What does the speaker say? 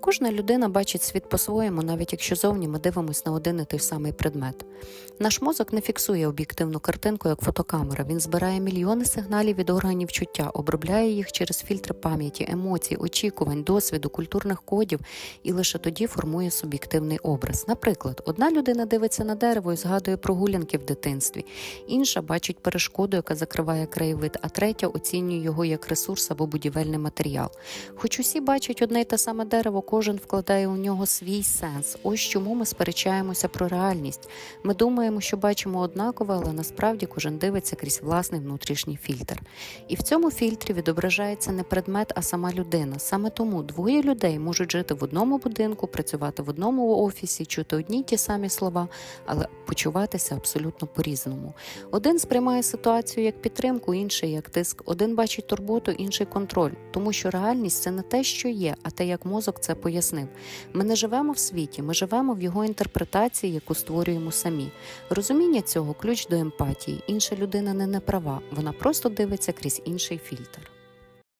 Кожна людина бачить світ по-своєму, навіть якщо зовні ми дивимося на один і той самий предмет. Наш мозок не фіксує об'єктивну картинку як фотокамера. Він збирає мільйони сигналів від органів чуття, обробляє їх через фільтри пам'яті, емоцій, очікувань, досвіду, культурних кодів і лише тоді формує суб'єктивний образ. Наприклад, одна людина дивиться на дерево і згадує прогулянки в дитинстві, інша бачить перешкоду, яка закриває краєвид, а третя оцінює його як ресурс або будівельний матеріал. Хоч усі бачать одне й те саме дерево, кожен вкладає у нього свій сенс. Ось чому ми сперечаємося про реальність. Ми думаємо, що бачимо однаково, але насправді кожен дивиться крізь власний внутрішній фільтр. І в цьому фільтрі відображається не предмет, а сама людина. Саме тому двоє людей можуть жити в одному будинку, працювати в одному офісі, чути одні й ті самі слова, але почуватися абсолютно по-різному. Один сприймає ситуацію як підтримку, інший як тиск. Один бачить турботу, інший контроль, тому що реальність це не те, що є, а те, як мозок це пояснив. Ми не живемо в світі, ми живемо в його інтерпретації, яку створюємо самі. Розуміння цього ключ до емпатії. Інша людина не неправа, вона просто дивиться крізь інший фільтр.